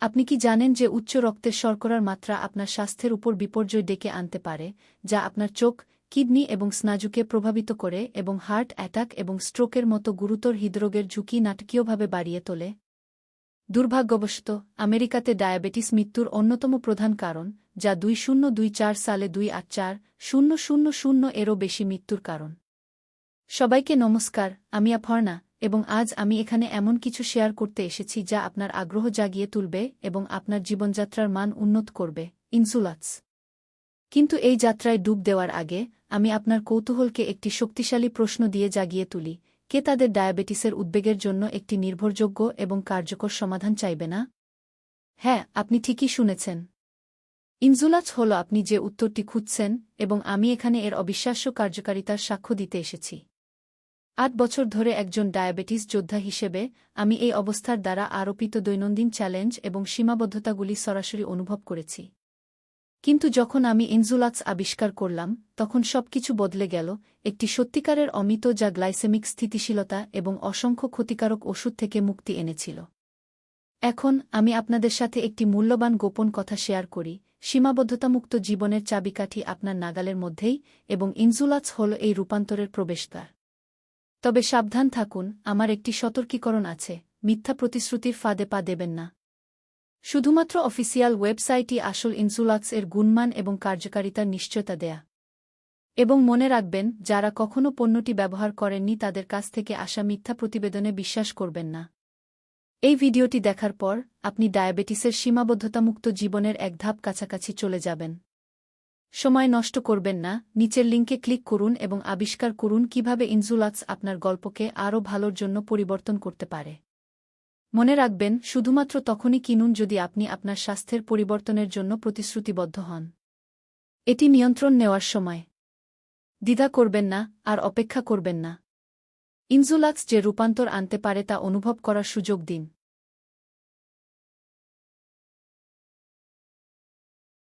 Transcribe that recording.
আপনি কি জানেন যে উচ্চ রক্তের শর্করার মাত্রা আপনার স্বাস্থ্যের উপর বিপর্যয় ডেকে আনতে পারে, যা আপনার চোখ, কিডনি এবং স্নাজুকে প্রভাবিত করে এবং হার্ট অ্যাটাক এবং স্ট্রোকের মতো গুরুতর হৃদরোগের ঝুঁকি নাটকীয়ভাবে বাড়িয়ে তোলে? দুর্ভাগ্যবশত, আমেরিকাতে ডায়াবেটিস মৃত্যুর অন্যতম প্রধান কারণ, যা দুই শূন্য দুই চার সালে দুই আট চার শূন্য শূন্য শূন্য এরও বেশি মৃত্যুর কারণ। সবাইকে নমস্কার, আমি আফর্ণা এবং আজ আমি এখানে এমন কিছু শেয়ার করতে এসেছি যা আপনার আগ্রহ জাগিয়ে তুলবে এবং আপনার জীবনযাত্রার মান উন্নত করবে, ইনসুলাটস। কিন্তু এই যাত্রায় ডুব দেওয়ার আগে আমি আপনার কৌতূহলকে একটি শক্তিশালী প্রশ্ন দিয়ে জাগিয়ে তুলি, কে তাদের ডায়াবেটিসের উদ্বেগের জন্য একটি নির্ভরযোগ্য এবং কার্যকর সমাধান চাইবে না? হ্যাঁ আপনি ঠিকই শুনেছেন। ইনজুলাচ হল আপনি যে উত্তরটি খুঁজছেন এবং আমি এখানে এর অবিশ্বাস্য কার্যকারিতার সাক্ষ্য দিতে এসেছি। আট বছর ধরে একজন ডায়াবেটিস যোদ্ধা হিসেবে আমি এই অবস্থার দ্বারা আরোপিত দৈনন্দিন চ্যালেঞ্জ এবং সীমাবদ্ধতাগুলি সরাসরি অনুভব করেছি। কিন্তু যখন আমি ইনজুলাক্স আবিষ্কার করলাম, তখন সবকিছু বদলে গেল, একটি সত্যিকারের অমিত যা গ্লাইসেমিক স্থিতিশীলতা এবং অসংখ্য ক্ষতিকারক ওষুধ থেকে মুক্তি এনেছিল। এখন আমি আপনাদের সাথে একটি মূল্যবান গোপন কথা শেয়ার করি, সীমাবদ্ধতামুক্ত জীবনের চাবিকাঠি আপনার নাগালের মধ্যেই এবং ইনজুলাক্স হল এই রূপান্তরের প্রবেশদ্বার। তবে সাবধান থাকুন, আমার একটি সতর্কীকরণ আছে, মিথ্যা প্রতিশ্রুতির ফাঁদে পা দেবেন না। শুধুমাত্র অফিসিয়াল ওয়েবসাইটই আসল ইনসুলাক্স এর গুণমান এবং কার্যকারিতার নিশ্চয়তা দেয়া। এবং মনে রাখবেন, যারা কখনও পণ্যটি ব্যবহার করেননি তাদের কাছ থেকে আসা মিথ্যা প্রতিবেদনে বিশ্বাস করবেন না। এই ভিডিওটি দেখার পর, আপনি ডায়াবেটিসের সীমাবদ্ধতামুক্ত জীবনের এক ধাপ কাছাকাছি চলে যাবেন। সময় নষ্ট করবেন না, নিচের লিঙ্কে ক্লিক করুন এবং আবিষ্কার করুন কীভাবে ইনজুলাক্স আপনার গল্পকে আরও ভালোর জন্য পরিবর্তন করতে পারে। মনে রাখবেন, শুধুমাত্র তখনই কিনুন যদি আপনি আপনার স্বাস্থ্যের পরিবর্তনের জন্য প্রতিশ্রুতিবদ্ধ হন। এটি নিয়ন্ত্রণ নেওয়ার সময়। দ্বিধা করবেন না, আর অপেক্ষা করবেন না। ইনজুলাক্স যে রূপান্তর আনতে পারে তা অনুভব করার সুযোগ দিন।